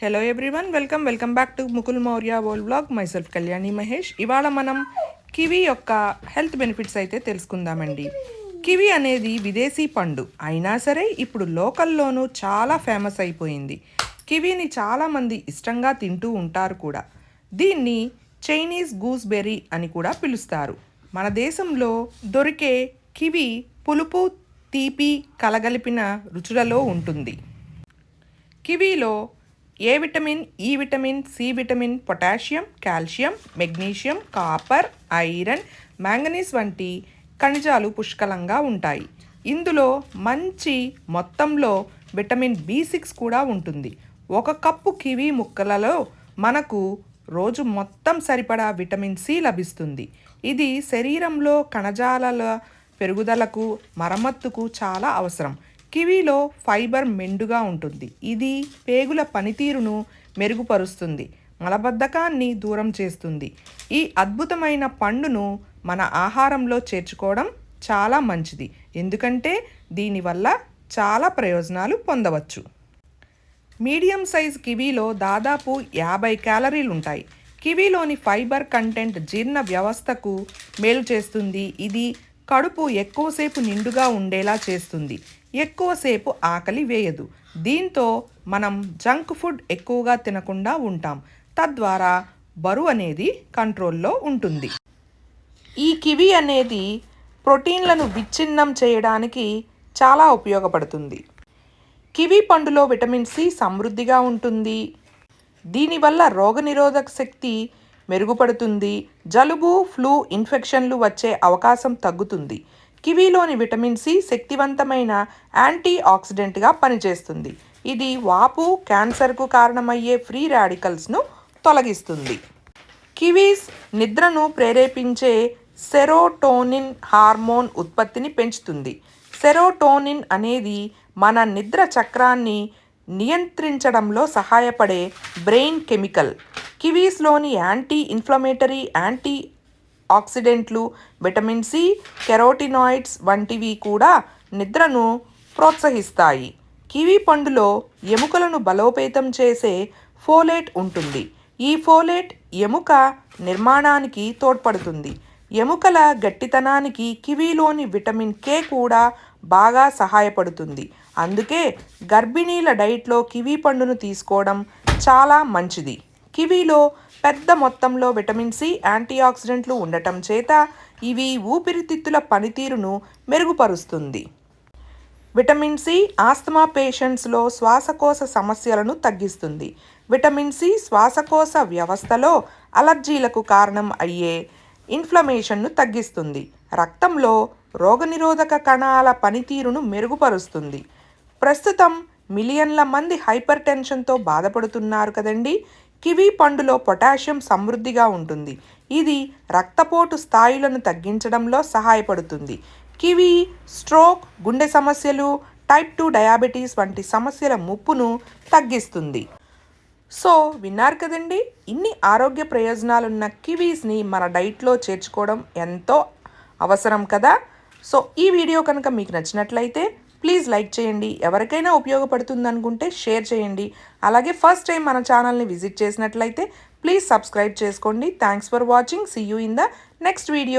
Hello everyone welcome welcome back to Mukul Maurya world blog myself Kalyani Mahesh ఇవాళ మనం kiwi యొక్క health benefits అయితే తెలుసుకుందామండి. Kiwi అనేది విదేశీ పండు. అయినా సరే ఇప్పుడు లోకల్లోనూ చాలా ఫేమస్ అయిపోయింది. కివీని చాలామంది ఇష్టంగా తింటూ ఉంటారు కూడా. దీన్ని చైనీస్ గూస్బెర్రీ అని కూడా పిలుస్తారు. మన దేశంలో దొరికే కివి పులుపు తీపి కలగలిపిన రుచులలో ఉంటుంది. కివీలో A vitamin E vitamin C vitamin potassium calcium magnesium copper iron manganese వంటి ఖనిజాలు పుష్కలంగా ఉంటాయి. ఇందులో మంచి మొత్తంలో విటమిన్ బి సిక్స్ కూడా ఉంటుంది. ఒక కప్పు కివీ ముక్కలలో మనకు రోజు మొత్తం సరిపడా విటమిన్ సి లభిస్తుంది. ఇది శరీరంలో కణజాలాల పెరుగుదలకు మరమ్మత్తుకు చాలా అవసరం. కివీలో ఫైబర్ మెండుగా ఉంటుంది. ఇది పేగుల పనితీరును మెరుగుపరుస్తుంది మలబద్ధకాన్ని దూరం చేస్తుంది. ఈ అద్భుతమైన పండును మన ఆహారంలో చేర్చుకోవడం చాలా మంచిది ఎందుకంటే దీనివల్ల చాలా ప్రయోజనాలు పొందవచ్చు. మీడియం సైజ్ కివీలో దాదాపు యాభై క్యాలరీలు ఉంటాయి కివీలోని ఫైబర్ కంటెంట్ జీర్ణ వ్యవస్థకు మేలు చేస్తుంది. ఇది కడుపు ఎక్కువసేపు నిండుగా ఉండేలా చేస్తుంది. ఎక్కువసేపు ఆకలి వేయదు. దీంతో మనం జంక్ ఫుడ్ ఎక్కువగా తినకుండా ఉంటాం. తద్వారా బరువు అనేది కంట్రోల్లో ఉంటుంది. ఈ కివి అనేది ప్రోటీన్లను విచ్ఛిన్నం చేయడానికి చాలా ఉపయోగపడుతుంది. కివి పండులో విటమిన్ సి సమృద్ధిగా ఉంటుంది. దీనివల్ల రోగనిరోధక శక్తి మెరుగుపడుతుంది. జలుబు ఫ్లూ ఇన్ఫెక్షన్లు వచ్చే అవకాశం తగ్గుతుంది. కివీలోని విటమిన్ సి శక్తివంతమైన యాంటీ ఆక్సిడెంట్గా పనిచేస్తుంది. ఇది వాపు క్యాన్సర్కు కారణమయ్యే ఫ్రీ రాడికల్స్ను తొలగిస్తుంది. కివీస్ నిద్రను ప్రేరేపించే సెరోటోనిన్ హార్మోన్ ఉత్పత్తిని పెంచుతుంది. సెరోటోనిన్ అనేది మన నిద్ర చక్రాన్ని నియంత్రించడంలో సహాయపడే బ్రెయిన్ కెమికల్. కివీస్లోని యాంటీ ఇన్ఫ్లమేటరీ యాంటీ ఆక్సిడెంట్లు విటమిన్ సి కెరోటినాయిడ్స్ వంటివి కూడా నిద్రను ప్రోత్సహిస్తాయి. కివీ పండులో ఎముకలను బలోపేతం చేసే ఫోలేట్ ఉంటుంది. ఈ ఫోలేట్ ఎముక నిర్మాణానికి తోడ్పడుతుంది. ఎముకల గట్టితనానికి కివీలోని విటమిన్ కే కూడా బాగా సహాయపడుతుంది. అందుకే గర్భిణీల డైట్లో కివీ పండును తీసుకోవడం చాలా మంచిది. కివీలో పెద్ద మొత్తంలో విటమిన్ సి యాంటీఆక్సిడెంట్లు ఉండటం చేత ఇవి ఊపిరితిత్తుల పనితీరును మెరుగుపరుస్తుంది. విటమిన్ సి ఆస్తమా పేషెంట్స్లో శ్వాసకోశ సమస్యలను తగ్గిస్తుంది. విటమిన్ సి శ్వాసకోశ వ్యవస్థలో అలర్జీలకు కారణం అయ్యే ఇన్ఫ్లమేషన్ను తగ్గిస్తుంది. రక్తంలో రోగనిరోధక కణాల పనితీరును మెరుగుపరుస్తుంది. ప్రస్తుతం మిలియన్ల మంది హైపర్ టెన్షన్తో బాధపడుతున్నారు కదండి. కివీ పండులో పొటాషియం సమృద్ధిగా ఉంటుంది. ఇది రక్తపోటు స్థాయిలను తగ్గించడంలో సహాయపడుతుంది. కివీ స్ట్రోక్ గుండె సమస్యలు టైప్ టూ డయాబెటీస్ వంటి సమస్యల ముప్పును తగ్గిస్తుంది. సో విన్నారు కదండి? ఇన్ని ఆరోగ్య ప్రయోజనాలున్న కివీస్ని మన డైట్లో చేర్చుకోవడం ఎంతో అవసరం కదా? సో ఈ వీడియో కనుక మీకు నచ్చినట్లయితే ప్లీజ్ లైక్ చేయండి. ఎవరికైనా ఉపయోగపడుతుంది అనుకుంటే షేర్ చేయండి. అలాగే ఫస్ట్ టైం మన ఛానల్ని విజిట్ చేసినట్లయితే ప్లీజ్ సబ్స్క్రైబ్ చేసుకోండి. Thanks for watching see you in the next video